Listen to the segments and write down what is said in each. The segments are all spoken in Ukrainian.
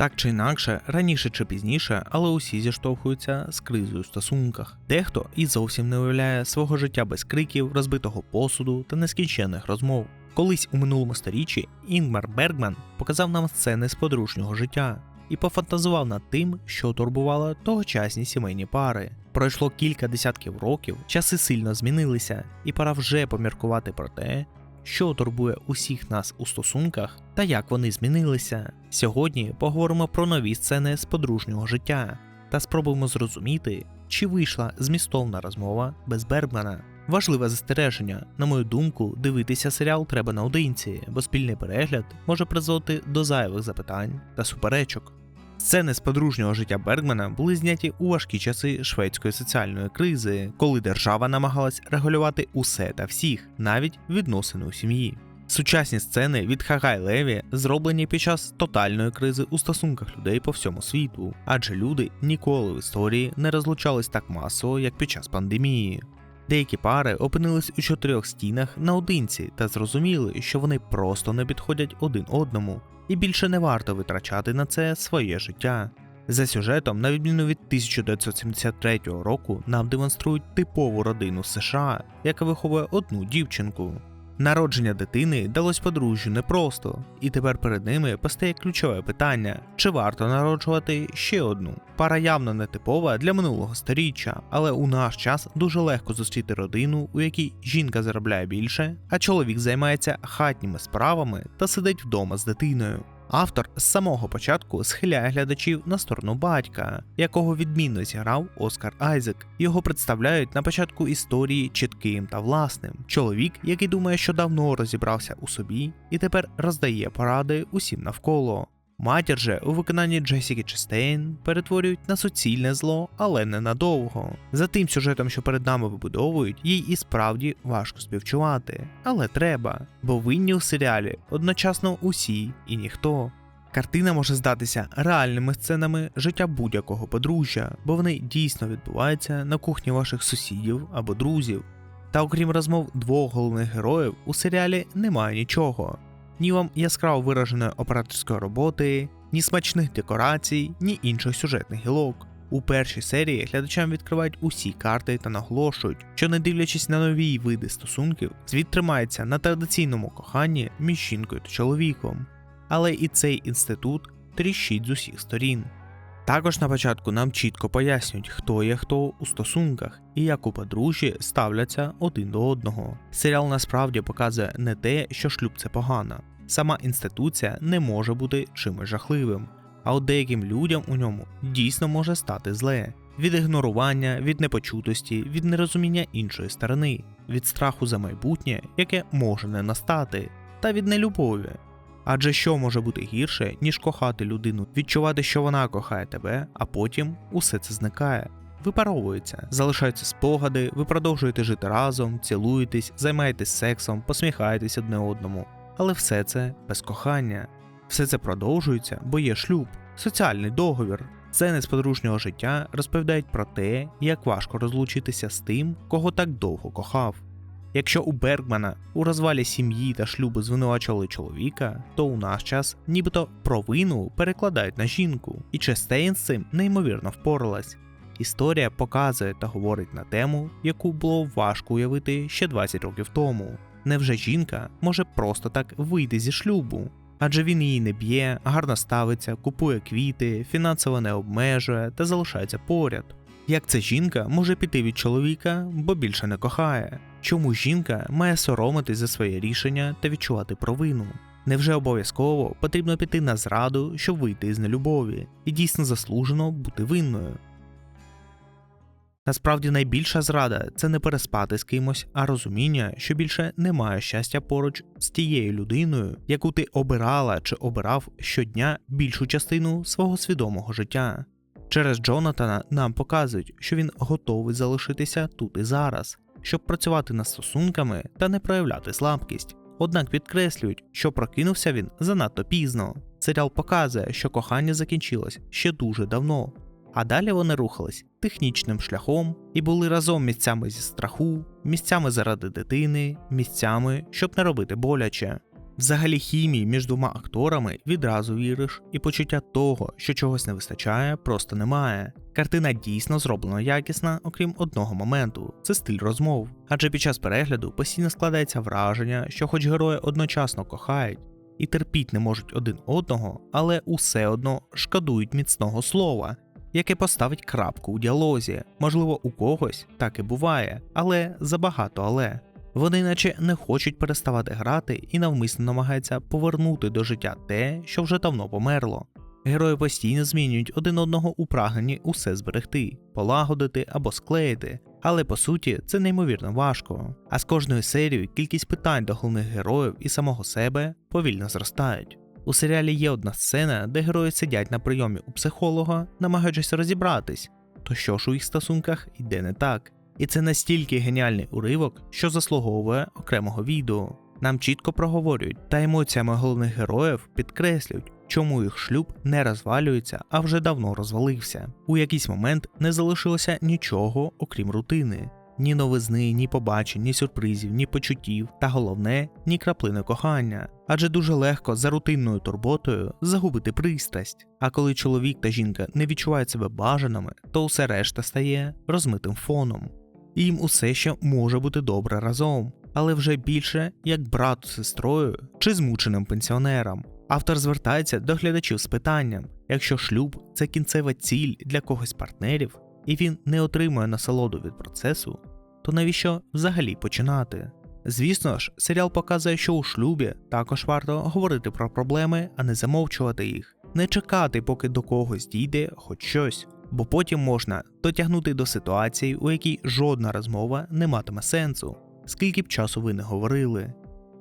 Так чи інакше, раніше чи пізніше, але усі зіштовхуються з кризою в стосунках. Дехто і зовсім не уявляє свого життя без криків, розбитого посуду та нескінченних розмов. Колись у минулому сторіччі Інгмар Бергман показав нам сцени з подружнього життя і пофантазував над тим, що турбувало тогочасні сімейні пари. Пройшло кілька десятків років, часи сильно змінилися, і пора вже поміркувати про те, що турбує усіх нас у стосунках та як вони змінилися. Сьогодні поговоримо про нові сцени з подружнього життя та спробуємо зрозуміти, чи вийшла змістовна розмова без Бергмана. Важливе застереження, на мою думку, дивитися серіал треба наодинці, бо спільний перегляд може призводити до зайвих запитань та суперечок. Сцени з подружнього життя Бергмана були зняті у важкі часи шведської соціальної кризи, коли держава намагалась регулювати усе та всіх, навіть відносини у сім'ї. Сучасні сцени від Хагай Леві зроблені під час тотальної кризи у стосунках людей по всьому світу, адже люди ніколи в історії не розлучались так масово, як під час пандемії. Деякі пари опинились у чотирьох стінах наодинці та зрозуміли, що вони просто не підходять один одному, і більше не варто витрачати на це своє життя. За сюжетом, на відміну від 1973 року, нам демонструють типову родину США, яка виховує одну дівчинку. Народження дитини далось подружжю непросто, і тепер перед ними постає ключове питання: чи варто народжувати ще одну? Пара явно нетипова для минулого сторіччя, але у наш час дуже легко зустріти родину, у якій жінка заробляє більше, а чоловік займається хатніми справами та сидить вдома з дитиною. Автор з самого початку схиляє глядачів на сторону батька, якого відмінно зіграв Оскар Айзек. Його представляють на початку історії чітким та власним. Чоловік, який думає, що давно розібрався у собі, і тепер роздає поради усім навколо. Матір же у виконанні Джесіки Честейн перетворюють на суцільне зло, але ненадовго. За тим сюжетом, що перед нами вибудовують, їй і справді важко співчувати. Але треба, бо винні у серіалі одночасно усі і ніхто. Картина може здатися реальними сценами життя будь-якого подружжя, бо вони дійсно відбуваються на кухні ваших сусідів або друзів. Та окрім розмов двох головних героїв, у серіалі немає нічого ні вам яскраво вираженої операторської роботи, ні смачних декорацій, ні інших сюжетних гілок. У першій серії глядачам відкривають усі карти та наголошують, що не дивлячись на нові види стосунків, світ тримається на традиційному коханні між жінкою та чоловіком. Але і цей інститут тріщить з усіх сторін. Також на початку нам чітко пояснюють, хто є хто у стосунках і як у подружжі ставляться один до одного. Серіал насправді показує не те, що шлюб це погано. Сама інституція не може бути чимось жахливим, а от деяким людям у ньому дійсно може стати зле. Від ігнорування, від непочутості, від нерозуміння іншої сторони, від страху за майбутнє, яке може не настати, та від нелюбові. Адже що може бути гірше, ніж кохати людину, відчувати, що вона кохає тебе, а потім усе це зникає. Випаровується, залишаються спогади, ви продовжуєте жити разом, цілуєтесь, займаєтесь сексом, посміхаєтесь одне одному. Але все це без кохання. Все це продовжується, бо є шлюб, соціальний договір. Сцени з подружнього життя розповідають про те, як важко розлучитися з тим, кого так довго кохав. Якщо у Бергмана у розвалі сім'ї та шлюбу звинувачували чоловіка, то у наш час нібито провину перекладають на жінку, і Честейн з цим неймовірно впоралась. Історія показує та говорить на тему, яку було важко уявити ще 20 років тому. Невже жінка може просто так вийти зі шлюбу? Адже він її не б'є, гарно ставиться, купує квіти, фінансово не обмежує та залишається поряд. Як ця жінка може піти від чоловіка, бо більше не кохає? Чому жінка має соромитись за своє рішення та відчувати провину? Невже обов'язково потрібно піти на зраду, щоб вийти з нелюбові, і дійсно заслужено бути винною? Насправді найбільша зрада це не переспати з кимось, а розуміння, що більше немає щастя поруч з тією людиною, яку ти обирала чи обирав щодня більшу частину свого свідомого життя. Через Джонатана нам показують, що він готовий залишитися тут і зараз, щоб працювати над стосунками та не проявляти слабкість. Однак підкреслюють, що прокинувся він занадто пізно. Серіал показує, що кохання закінчилось ще дуже давно, а далі вони рухались технічним шляхом і були разом місцями зі страху, місцями заради дитини, місцями, щоб не робити боляче. Взагалі хімії між двома акторами відразу віриш, і почуття того, що чогось не вистачає, просто немає. Картина дійсно зроблена якісна, окрім одного моменту це стиль розмов. Адже під час перегляду постійно складається враження, що, хоч герої одночасно кохають і терпіть не можуть один одного, але усе одно шкодують міцного слова, яке поставить крапку у діалозі. Можливо, у когось так і буває, але забагато але. Вони наче не хочуть переставати грати і навмисно намагаються повернути до життя те, що вже давно померло. Герої постійно змінюють один одного у прагненні усе зберегти, полагодити або склеїти, але по суті це неймовірно важко. А з кожною серією кількість питань до головних героїв і самого себе повільно зростають. У серіалі є одна сцена, де герої сидять на прийомі у психолога, намагаючись розібратись, то що ж у їх стосунках йде не так. І це настільки геніальний уривок, що заслуговує окремого відео. Нам чітко проговорюють та емоціями головних героїв підкреслюють, чому їх шлюб не розвалюється, а вже давно розвалився. У якийсь момент не залишилося нічого, окрім рутини. Ні новизни, ні побачень, ні сюрпризів, ні почуттів, та головне, ні краплини кохання. Адже дуже легко за рутинною турботою загубити пристрасть. А коли чоловік та жінка не відчувають себе бажаними, то усе решта стає розмитим фоном. І їм усе ще може бути добре разом, але вже більше як брат з сестрою чи змученим пенсіонером. Автор звертається до глядачів з питанням: якщо шлюб це кінцева ціль для когось партнерів, і він не отримує насолоду від процесу, то навіщо взагалі починати? Звісно ж, серіал показує, що у шлюбі також варто говорити про проблеми, а не замовчувати їх, не чекати, поки до когось дійде хоч щось, бо потім можна дотягнути до ситуації, у якій жодна розмова не матиме сенсу, скільки б часу ви не говорили.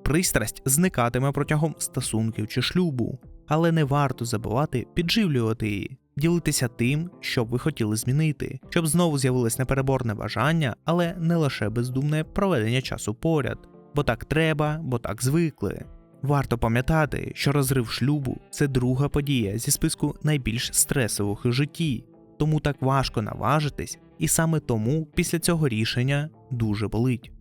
Пристрасть зникатиме протягом стосунків чи шлюбу, але не варто забувати підживлювати її, ділитися тим, що б ви хотіли змінити, щоб знову з'явилось непереборне бажання, але не лише бездумне проведення часу поряд, бо так треба, бо так звикли. Варто пам'ятати, що розрив шлюбу це друга подія зі списку найбільш стресових у житті, тому так важко наважитись, і саме тому після цього рішення дуже болить.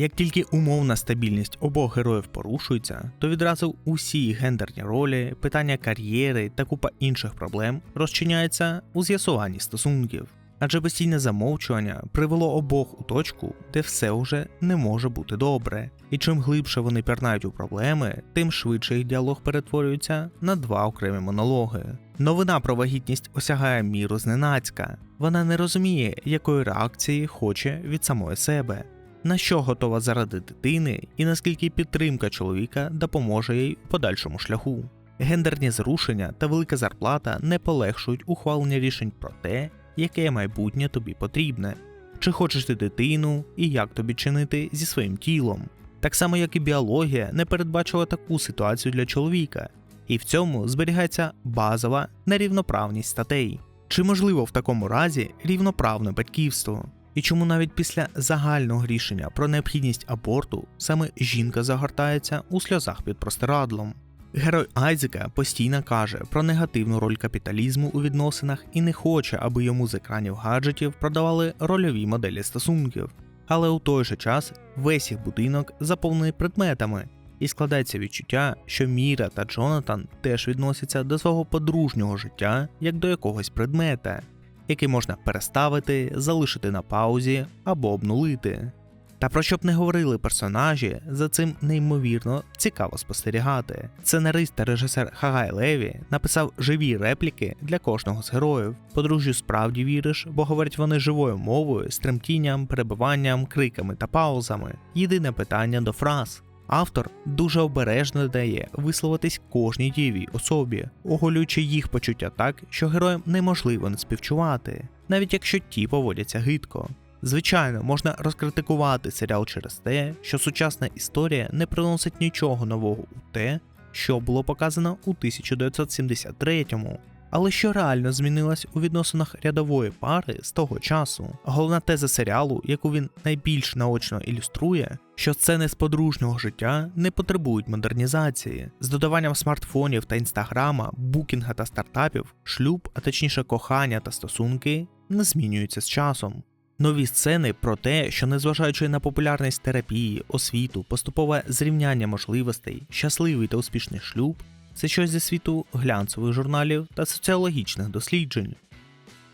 Як тільки умовна стабільність обох героїв порушується, то відразу усі гендерні ролі, питання кар'єри та купа інших проблем розчиняються у з'ясуванні стосунків. Адже постійне замовчування привело обох у точку, де все вже не може бути добре. І чим глибше вони пірнають у проблеми, тим швидше їх діалог перетворюється на два окремі монологи. Новина про вагітність осягає міру зненацька. Вона не розуміє, якої реакції хоче від самої себе на що готова заради дитини і наскільки підтримка чоловіка допоможе їй у подальшому шляху. Гендерні зрушення та велика зарплата не полегшують ухвалення рішень про те, яке майбутнє тобі потрібне, чи хочеш ти дитину і як тобі чинити зі своїм тілом. Так само, як і біологія не передбачила таку ситуацію для чоловіка, і в цьому зберігається базова нерівноправність статей. Чи можливо в такому разі рівноправне батьківство? І чому навіть після загального рішення про необхідність аборту саме жінка загортається у сльозах під простирадлом? Герой Айзека постійно каже про негативну роль капіталізму у відносинах і не хоче, аби йому з екранів гаджетів продавали рольові моделі стосунків. Але у той же час весь їх будинок заповнений предметами, і складається відчуття, що Міра та Джонатан теж відносяться до свого подружнього життя як до якогось предмета який можна переставити, залишити на паузі або обнулити. Та про що б не говорили персонажі, за цим неймовірно цікаво спостерігати. Сценарист та режисер Хагай Леві написав живі репліки для кожного з героїв. Подружжю справді віриш, бо говорять вони живою мовою, з тремтінням, перебиванням, криками та паузами. Єдине питання до фраз. Автор дуже обережно дає висловитись кожній дієвій особі, оголюючи їх почуття так, що героям неможливо не співчувати, навіть якщо ті поводяться гидко. Звичайно, можна розкритикувати серіал через те, що сучасна історія не приносить нічого нового у те, що було показано у 1973-му. Але що реально змінилось у відносинах рядової пари з того часу? Головна теза серіалу, яку він найбільш наочно ілюструє, що сцени з подружнього життя не потребують модернізації. З додаванням смартфонів та інстаграма, букінга та стартапів, шлюб, а точніше кохання та стосунки, не змінюються з часом. Нові сцени про те, що незважаючи на популярність терапії, освіту, поступове зрівняння можливостей, щасливий та успішний шлюб це щось зі світу глянцевих журналів та соціологічних досліджень.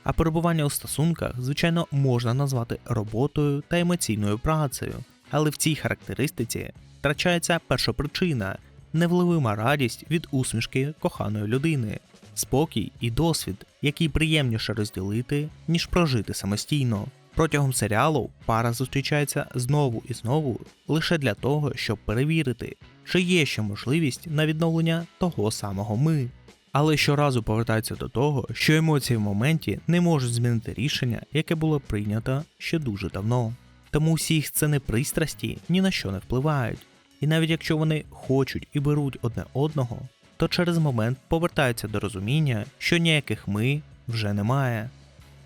А перебування у стосунках, звичайно, можна назвати роботою та емоційною працею, але в цій характеристиці втрачається першопричина невловима радість від усмішки коханої людини, спокій і досвід, який приємніше розділити, ніж прожити самостійно. Протягом серіалу пара зустрічається знову і знову лише для того, щоб перевірити, чи є ще можливість на відновлення того самого ми. Але щоразу повертаються до того, що емоції в моменті не можуть змінити рішення, яке було прийнято ще дуже давно. Тому всі їх сцени пристрасті ні на що не впливають. І навіть якщо вони хочуть і беруть одне одного, то через момент повертаються до розуміння, що ніяких ми вже немає.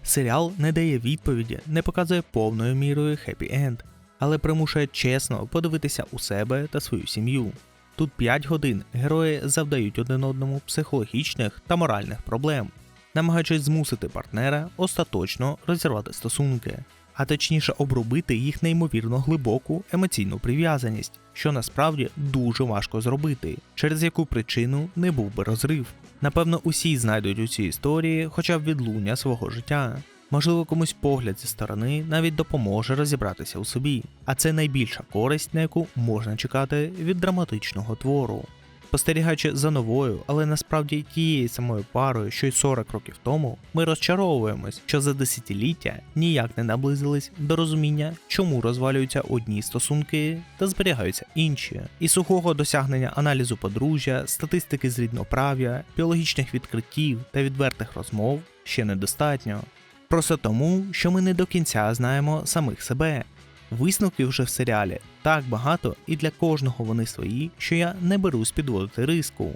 Серіал не дає відповіді, не показує повною мірою хеппі-енд, але примушує чесно подивитися у себе та свою сім'ю. Тут 5 годин герої завдають один одному психологічних та моральних проблем, намагаючись змусити партнера остаточно розірвати стосунки, а точніше обробити їх неймовірно глибоку емоційну прив'язаність, що насправді дуже важко зробити, через яку причину не був би розрив. Напевно, усі знайдуть у цій історії хоча б відлуння свого життя. Можливо, комусь погляд зі сторони навіть допоможе розібратися у собі, а це найбільша користь, на яку можна чекати від драматичного твору. Спостерігаючи за новою, але насправді тією самою парою, що й 40 років тому, ми розчаровуємось, що за десятиліття ніяк не наблизились до розуміння, чому розвалюються одні стосунки та зберігаються інші. І сухого досягнення аналізу подружжя, статистики з рідноправ'я, біологічних відкриттів та відвертих розмов ще недостатньо. Просто тому, що ми не до кінця знаємо самих себе. Висновків вже в серіалі так багато, і для кожного вони свої, що я не берусь підводити риску.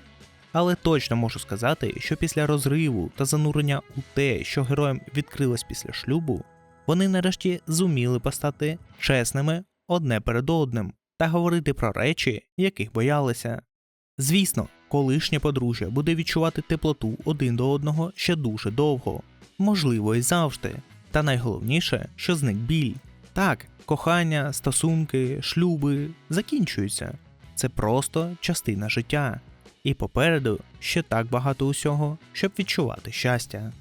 Але точно можу сказати, що після розриву та занурення у те, що героям відкрилось після шлюбу, вони нарешті зуміли постати чесними одне перед одним та говорити про речі, яких боялися. Звісно, колишнє подружжя буде відчувати теплоту один до одного ще дуже довго, можливо, і завжди. Та найголовніше, що зник біль. Так, кохання, стосунки, шлюби закінчуються. Це просто частина життя. І попереду ще так багато усього, щоб відчувати щастя.